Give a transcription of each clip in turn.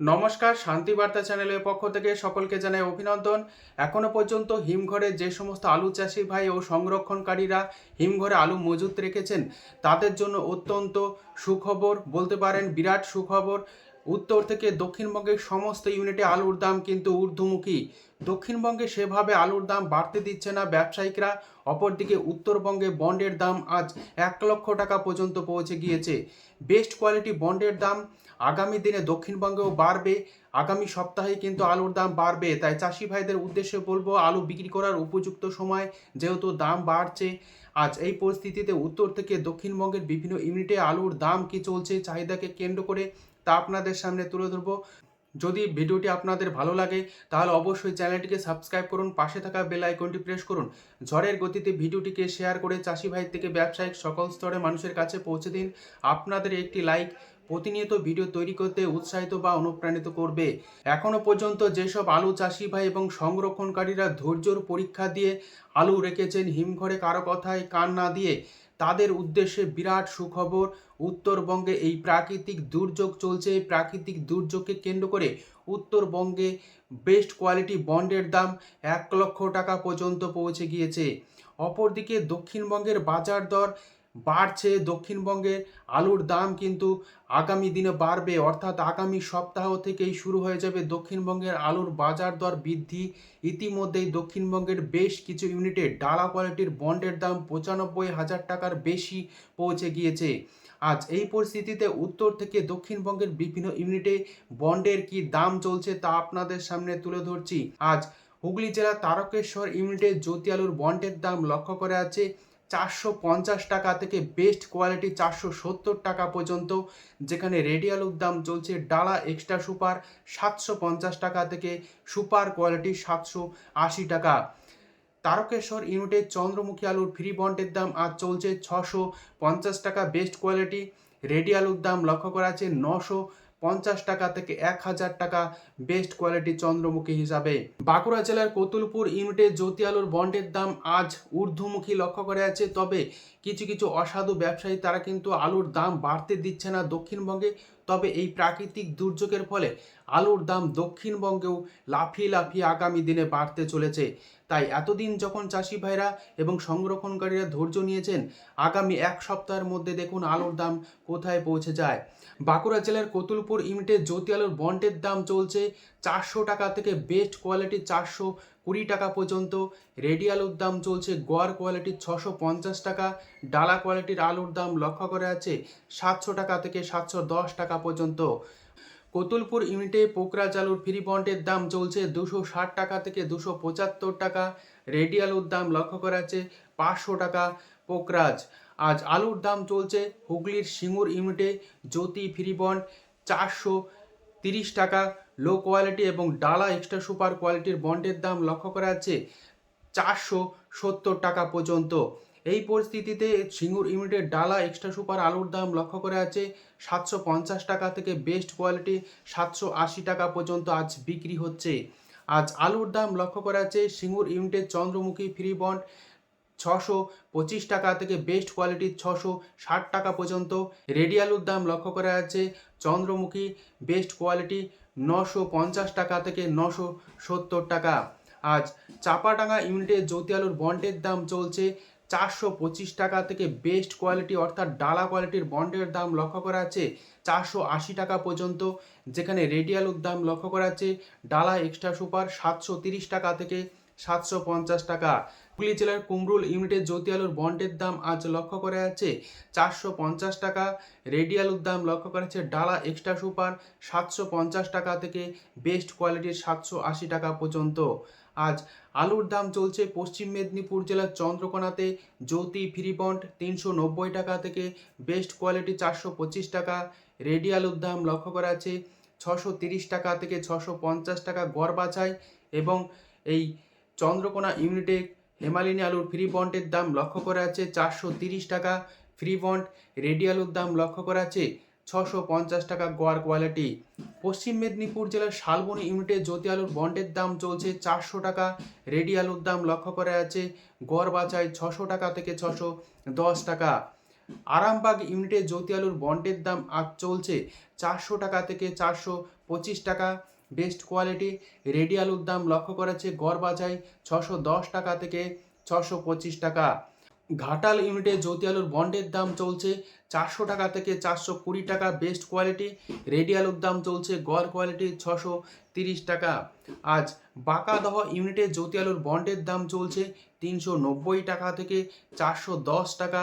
নমস্কার শান্তি বার্তা চ্যানেলের পক্ষ থেকে সকলকে জানাই অভিনন্দন। এখনও পর্যন্ত হিমঘরে যে সমস্ত আলু চাষি ভাই ও সংরক্ষণকারীরা হিমঘরে আলু মজুত রেখেছেন, তাদের জন্য অত্যন্ত সুখবর, বলতে পারেন বিরাট সুখবর। উত্তর থেকে দক্ষিণবঙ্গের সমস্ত ইউনিটে আলুর দাম কিন্তু ঊর্ধ্বমুখী। দক্ষিণবঙ্গে সেভাবে আলুর দাম বাড়তে দিচ্ছে না ব্যবসায়িকরা। অপরদিকে উত্তরবঙ্গে বন্ডের দাম আজ এক লক্ষ টাকা পর্যন্ত পৌঁছে গিয়েছে। বেস্ট কোয়ালিটি বন্ডের দাম আগামী দিনে দক্ষিণবঙ্গেও বাড়বে। আগামী সপ্তাহে কিন্তু আলুর দাম বাড়বে। তাই চাষি ভাইদের উদ্দেশ্যে বলব, আলু বিক্রি করার উপযুক্ত সময় যেহেতু দাম বাড়ছে, আজ এই পরিস্থিতিতে উত্তর থেকে দক্ষিণবঙ্গের বিভিন্ন ইউনিটে আলুর দাম কি চলছে, চাহিদাকে কেন্দ্র করে তা আপনাদের সামনে তুলে ধরবো। যদি ভিডিওটি আপনাদের ভালো লাগে, তাহলে অবশ্যই চ্যানেলটিকে সাবস্ক্রাইব করুন, পাশে থাকা বেল আইকনটি প্রেস করুন। ঝড়ের গতিতে ভিডিওটিকে শেয়ার করে চাষি ভাই থেকে ব্যবসায়িক সকল স্তরে মানুষের কাছে পৌঁছে দিন। আপনাদের একটি লাইক প্রতিনিয়ত ভিডিও তৈরি করতে উৎসাহিত বা অনুপ্রাণিত করবে। এখনও পর্যন্ত যেসব আলু চাষি ভাই এবং সংরক্ষণকারীরা ধৈর্যর পরীক্ষা দিয়ে আলু রেখেছেন, হিমঘরে কারও কথায় কান না দিয়ে তাদের উদ্দেশ্যে বিরাট সুখবর। উত্তরবঙ্গে এই প্রাকৃতিক দুর্যোগ চলছে। এই প্রাকৃতিক দুর্যোগকে কেন্দ্র করে উত্তরবঙ্গে বেস্ট কোয়ালিটি বন্ডের দাম এক লক্ষ টাকা পর্যন্ত পৌঁছে গিয়েছে। অপরদিকে দক্ষিণবঙ্গের বাজার দর বাড়ছে দক্ষিণবঙ্গের আলুর দাম কিন্তু আগামী দিনে বাড়বে। অর্থাৎ আগামী সপ্তাহ থেকেই শুরু হয়ে যাবে দক্ষিণবঙ্গের আলুর বাজার দর বৃদ্ধি। ইতিমধ্যেই দক্ষিণবঙ্গের বেশ কিছু ইউনিটে ডালা কোয়ালিটির বন্ডের দাম পঁচানব্বই হাজার টাকার বেশি পৌঁছে গিয়েছে। আজ এই পরিস্থিতিতে উত্তর থেকে দক্ষিণবঙ্গের বিভিন্ন ইউনিটে বন্ডের কি দাম চলছে তা আপনাদের সামনে তুলে ধরছি। আজ হুগলি জেলার তারকেশ্বর ইউনিটে জ্যোতি আলুর বন্ডের দাম লক্ষ্য করে আছে চারশো পঞ্চাশ টাকা থেকে বেস্ট কোয়ালিটি চারশো সত্তর টাকা পর্যন্ত, যেখানে রেডিয়ালুর দাম চলছে ডালা এক্সট্রা সুপার সাতশো পঞ্চাশ টাকা থেকে সুপার কোয়ালিটি সাতশো আশি টাকা। তারকেশ্বর ইউনিটে চন্দ্রমুখী আলুর ফ্রি বন্ডের দাম আজ চলছে ছশো পঞ্চাশ টাকা বেস্ট কোয়ালিটি। রেডি আলুর দাম লক্ষ্য করা আছে নশো পঞ্চাশ টাকা থেকে এক হাজার টাকা বেস্ট কোয়ালিটি চন্দ্রমুখী হিসাবে। বাঁকুড়া জেলার কতুলপুর ইউনিটে জ্যোতি আলুর বন্ডের দাম আজ ঊর্ধ্বমুখী লক্ষ্য করে আছে, তবে কিছু কিছু অসাধু ব্যবসায়ী তারা কিন্তু আলুর দাম বাড়তে দিচ্ছে না দক্ষিণবঙ্গে। তবে এই প্রাকৃতিক দুর্যোগের ফলে আলুর দাম দক্ষিণবঙ্গেও লাফিয়ে লাফিয়ে আগামী দিনে বাড়তে চলেছে। তাই এতদিন যখন চাষি ভাইরা এবং সংরক্ষণকারীরা ধৈর্য নিয়েছেন, আগামী এক সপ্তাহের মধ্যে দেখুন আলুর দাম কোথায় পৌঁছে যায়। বাঁকুড়া জেলার কতুলপুর ইউনিটে জ্যোতি আলুর বন্ডের দাম চলছে চারশো টাকা থেকে বেস্ট কোয়ালিটি চারশো কুড়ি টাকা পর্যন্ত। রেডি আলুর দাম চলছে গোয়ার কোয়ালিটির ছশো পঞ্চাশ টাকা, ডালা কোয়ালিটির আলুর দাম লক্ষ্য করে আছে সাতশো টাকা থেকে সাতশো দশ টাকা পর্যন্ত। কতুলপুর ইউনিটে পোকরা চালুর ফ্রি বন্ডের দাম চলছে দুশো ষাট টাকা থেকে দুশো পঁচাত্তর টাকা। রেডি আলুর দাম লক্ষ্য করা আছে পাঁচশো টাকা পোকরাজ। আজ আলুর দাম চলছে হুগলির সিঙ্গুর ইউনিটে জ্যোতি ফ্রি বন্ড চারশো তিরিশ টাকা। লো কোয়ালিটি এবং ডালা এক্সট্রা সুপার কোয়ালিটির বন্ডের দাম লক্ষ্য করা আছে চারশো সত্তর টাকা পর্যন্ত। এই পরিস্থিতিতে সিঙ্গুর ইউনিটের ডালা এক্সট্রা সুপার আলুর দাম লক্ষ্য করে আছে সাতশো পঞ্চাশ টাকা থেকে বেস্ট কোয়ালিটি সাতশো আশি টাকা পর্যন্ত আজ বিক্রি হচ্ছে। আজ আলুর দাম লক্ষ্য করা আছে সিঙ্গুর ইউনিটের চন্দ্রমুখী ফ্রি বন্ড ছশো পঁচিশ টাকা থেকে বেস্ট কোয়ালিটির ছশো ষাট টাকা পর্যন্ত। রেডি আলুর দাম লক্ষ্য করা আছে চন্দ্রমুখী বেস্ট কোয়ালিটি নশো পঞ্চাশ টাকা থেকে নশো সত্তর টাকা। আজ চাপাডাঙ্গা ইউনিটের জ্যোতি আলুর বন্ডের দাম চলছে চারশো পঁচিশ টাকা থেকে বেস্ট কোয়ালিটি অর্থাৎ ডালা কোয়ালিটির বন্ডের দাম লক্ষ্য করা আছে চারশো আশি টাকা পর্যন্ত, যেখানে রেডিয়ালুর দাম লক্ষ্য করা আছে ডালা এক্সট্রা সুপার সাতশো তিরিশ টাকা থেকে সাতশো পঞ্চাশ টাকা। হুগলি জেলার কুমরুল ইউনিটের জ্যোতি আলুর বন্ডের দাম আজ লক্ষ্য করা আছে চারশো পঞ্চাশ টাকা। রেডি আলুর দাম লক্ষ্য করা আছে ডালা এক্সট্রা সুপার সাতশো পঞ্চাশ টাকা থেকে বেস্ট কোয়ালিটির সাতশো আশি টাকা পর্যন্ত। আজ আলুর দাম চলছে পশ্চিম মেদিনীপুর জেলার চন্দ্রকোনাতে। জ্যোতি ফ্রি বন্ড তিনশো নব্বই টাকা থেকে বেস্ট কোয়ালিটি চারশো পঁচিশ টাকা। রেডি আলুর দাম লক্ষ্য করা আছে ছশো তিরিশ টাকা থেকে ছশো পঞ্চাশ টাকা গড় বাছাই এবং এই চন্দ্রকোনা ইউনিটে হেমালিনী আলুর ফ্রি বন্ডের দাম লক্ষ্য করা আছে চারশো তিরিশ টাকা। ফ্রি বন্ড রেডি আলুর দাম লক্ষ্য করা আছে ছশো পঞ্চাশ টাকা গোয়ার কোয়ালিটি পশ্চিম মেদিনীপুর জেলার শালবনী ইউনিটে জ্যোতি আলুর বন্ডের দাম চলছে চারশো টাকা। রেডি আলুর দাম লক্ষ্য করা আছে গড় বাছাই ছশো টাকা থেকে ছশো দশ টাকা। আরামবাগ ইউনিটে জ্যোতি আলুর বন্ডের দাম আজ চলছে চারশো টাকা থেকে চারশো পঁচিশ টাকা। বেস্ট কোয়ালিটি রেডি আলুর দাম লক্ষ্য করেছে গড় বাজায় ছশো দশ টাকা থেকে ছশো পঁচিশ টাকা। ঘাটাল ইউনিটে জ্যোতি আলুর বন্ডের দাম চলছে চারশো টাকা থেকে চারশো কুড়ি টাকা বেস্ট কোয়ালিটি। রেডি আলুর দাম চলছে গড় কোয়ালিটি ছশো তিরিশ টাকা। আজ বাঁকাদহ ইউনিটে জ্যোতি আলুর বন্ডের দাম চলছে তিনশো নব্বই টাকা থেকে চারশো দশ টাকা।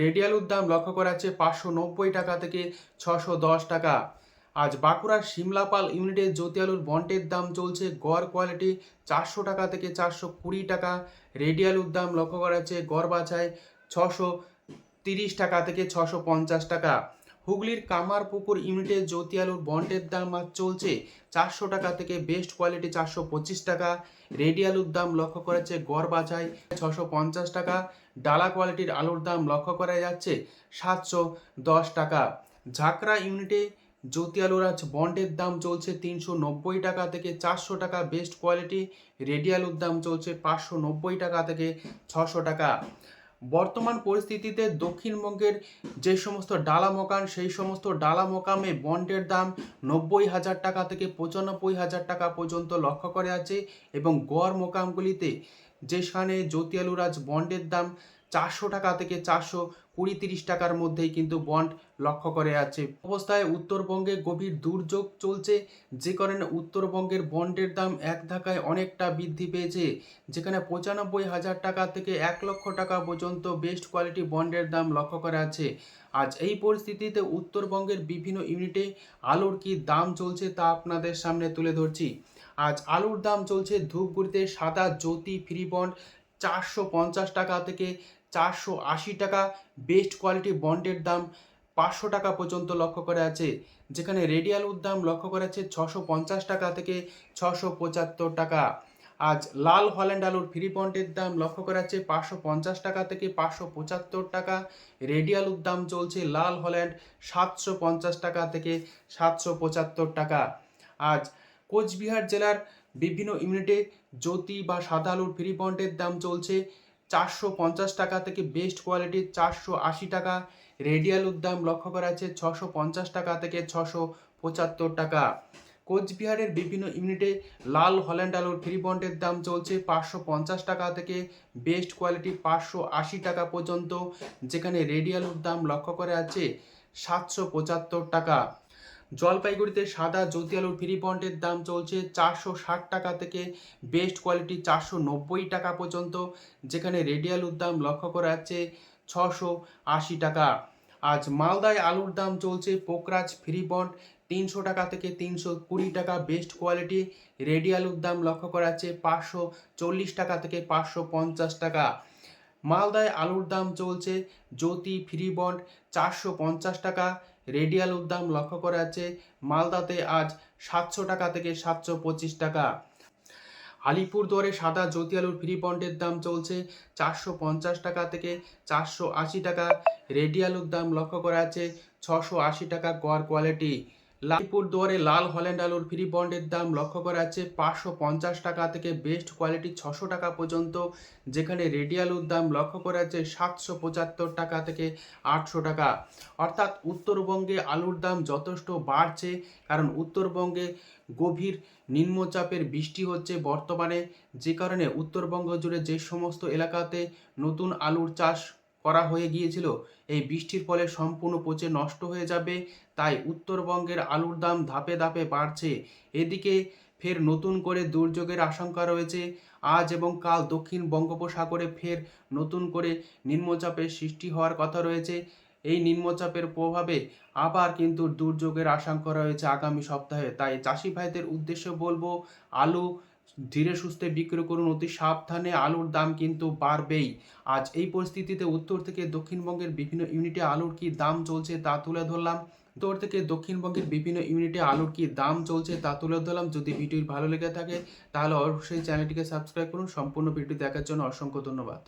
রেডি আলুর দাম লক্ষ্য করা যাচ্ছে পাঁচশো নব্বই টাকা থেকে ছশো দশ টাকা। আজ বাঁকুড়ার সিমলাপাল ইউনিটে জ্যোতি আলুর বন্ডের দাম চলছে গড় কোয়ালিটি চারশো টাকা থেকে চারশো কুড়ি টাকা। রেডি আলুর দাম লক্ষ্য করা যাচ্ছে গড় বাছায় ছশো তিরিশ টাকা থেকে ছশো পঞ্চাশ টাকা। হুগলির কামারপুকুর ইউনিটে জ্যোতি আলুর বন্ডের দাম আজ চলছে চারশো টাকা থেকে বেস্ট কোয়ালিটি চারশো পঁচিশ টাকা। রেডি আলুর দাম লক্ষ্য করেছে গড় বাছায় ছশো পঞ্চাশ টাকা। ডালা কোয়ালিটির আলুর দাম লক্ষ্য করা যাচ্ছে সাতশো দশ টাকা। ঝাকরা ইউনিটে জ্যোতি আলুর আজ বন্ডের দাম চলছে তিনশো নব্বই টাকা থেকে চারশো টাকা, বেস্ট কোয়ালিটি রেডি দাম চলছে পাঁচশো নব্বই টাকা থেকে ছশো টাকা। বর্তমান পরিস্থিতিতে দক্ষিণবঙ্গের যে সমস্ত ডালা মোকাম সেই সমস্ত ডালা মোকামে বন্ডের দাম নব্বই হাজার টাকা থেকে পঁচানব্বই হাজার টাকা পর্যন্ত লক্ষ্য করে আছে এবং গড় মোকামগুলিতে যেখানে জ্যোতি আলুর আজ বন্ডের দাম চারশো টাকা থেকে চারশো কুড়ি তিরিশ টাকার মধ্যেই কিন্তু বন্ড লক্ষ্য করে আছে। অবস্থায় উত্তরবঙ্গে গভীর দুর্যোগ চলছে। যে কারণে উত্তরবঙ্গের বন্ডের দাম এক ধাক্কায় অনেকটা বৃদ্ধি পেয়েছে। যেখানে পঁচানব্বই হাজার টাকা থেকে এক লক্ষ টাকা পর্যন্ত বেস্ট কোয়ালিটি বন্ডের দাম লক্ষ্য করা আছে। আজ এই পরিস্থিতিতে উত্তরবঙ্গের বিভিন্ন ইউনিটে আলুর কি দাম চলছে তা আপনাদের সামনে তুলে ধরছি। আজ আলুর দাম চলছে ধূপগুড়িতে সাদা জ্যোতি ফ্রি বন্ড চারশো পঞ্চাশ টাকা থেকে চারশো আশি টাকা বেস্ট কোয়ালিটি বন্ডের দাম পাঁচশো টাকা পর্যন্ত লক্ষ্য করা আছে, যেখানে রেডি আলুর দাম লক্ষ্য করা আছে ছশো পঞ্চাশ টাকা থেকে ছশো পঁচাত্তর টাকা। আজ লাল হল্যান্ড আলুর ফ্রি বন্ডের দাম লক্ষ্য করা আছে পাঁচশো পঞ্চাশ টাকা থেকে পাঁচশো পঁচাত্তর টাকা। রেডি আলুর দাম চলছে লাল হল্যান্ড সাতশো পঞ্চাশ টাকা থেকে সাতশো পঁচাত্তর টাকা। আজ কোচবিহার জেলার বিভিন্ন ইউনিটে জ্যোতি বা সাদা আলুর ফ্রি বন্ডের দাম চলছে চারশো পঞ্চাশ টাকা থেকে বেস্ট কোয়ালিটির চারশো আশি টাকা। রেডি আলুর দাম লক্ষ্য করা আছে ছশো পঞ্চাশ টাকা থেকে ছশো পঁচাত্তর টাকা। কোচবিহারের বিভিন্ন ইউনিটে লাল হল্যান্ড আলুর ফ্রি বন্ডের দাম চলছে পাঁচশো পঞ্চাশ টাকা থেকে বেস্ট কোয়ালিটি পাঁচশো আশি টাকা পর্যন্ত, যেখানে রেডি আলুর দাম লক্ষ্য করা আছে সাতশো পঁচাত্তর টাকা। জলপাইগুড়িতে সাদা জ্যোতি আলুর ফ্রি বন্ডের দাম চলছে চারশো ষাট টাকা থেকে বেস্ট কোয়ালিটি চারশো নব্বই টাকা পর্যন্ত, যেখানে রেডি আলুর দাম লক্ষ্য করা যাচ্ছে ছশো আশি টাকা। আজ মালদায় আলুর দাম চলছে পোকরাজ ফ্রি বন্ড তিনশো টাকা থেকে তিনশো কুড়ি টাকা বেস্ট কোয়ালিটি রেডি আলুর দাম লক্ষ্য করা যাচ্ছে পাঁচশো চল্লিশ টাকা থেকে পাঁচশো পঞ্চাশ টাকা। মালদায় আলুর দাম চলছে জ্যোতি ফ্রি বন্ড চারশো পঞ্চাশ টাকা রেডি উদ্যাম লক্ষ্য করা যাচ্ছে মালদাতে আজ সাতশো টাকা থেকে সাতশো পঁচিশ টাকা। আলিপুরদুয়ারে সাদা জ্যোতি আলুর ফ্রি বন্ডের দাম চলছে চারশো পঞ্চাশ টাকা থেকে চারশো আশি টাকা। রেডি আলুর দাম লক্ষ্য করা আছে ছশো আশি টাকা গড় কোয়ালিটি। লালিপুর দুয়ারে লাল হল্যান্ড আলুর ফ্রি বন্ডের দাম লক্ষ্য করা যাচ্ছে পাঁচশো পঞ্চাশ টাকা থেকে বেস্ট কোয়ালিটি ছশো টাকা পর্যন্ত, যেখানে রেডি আলুর দাম লক্ষ্য করা যাচ্ছে সাতশো পঁচাত্তর টাকা থেকে আটশো টাকা। অর্থাৎ উত্তরবঙ্গে আলুর দাম যথেষ্ট বাড়ছে, কারণ উত্তরবঙ্গে গভীর নিম্নচাপের বৃষ্টি হচ্ছে বর্তমানে, যে কারণে উত্তরবঙ্গ জুড়ে যে সমস্ত এলাকাতে নতুন আলুর চাষ করা হয়ে গিয়েছিল। এই বৃষ্টির ফলে সম্পূর্ণ পচে নষ্ট হয়ে যাবে, তাই উত্তরবঙ্গের আলুর দাম ধাপে ধাপে বাড়ছে। এদিকে ফের নতুন করে দুর্যোগের আশঙ্কা রয়েছে। আজ এবং কাল দক্ষিণ বঙ্গোপসাগরে ফের নতুন করে নিম্নচাপের সৃষ্টি হওয়ার কথা রয়েছে। এই নিম্নচাপের প্রভাবে আবার কিন্তু দুর্যোগের আশঙ্কা রয়েছে আগামী সপ্তাহে। তাই চাষি ভাইদের উদ্দেশ্যে বলব, আলু ধীরে সুস্থে বিক্রয় করুন, অতি সাবধানে আলুর দাম কিন্তু বাড়বেই। আজ এই পরিস্থিতিতে উত্তর থেকে দক্ষিণবঙ্গের বিভিন্ন ইউনিটে আলুর কি দাম চলছে তা তুলে ধরলাম। উত্তর থেকে দক্ষিণবঙ্গের বিভিন্ন ইউনিটে আলুর কি দাম চলছে তা তুলে ধরলাম। যদি ভিডিওটি ভালো লেগে থাকে, তাহলে অবশ্যই চ্যানেলটিকে সাবস্ক্রাইব করুন। সম্পূর্ণ ভিডিও দেখার জন্য অসংখ্য ধন্যবাদ।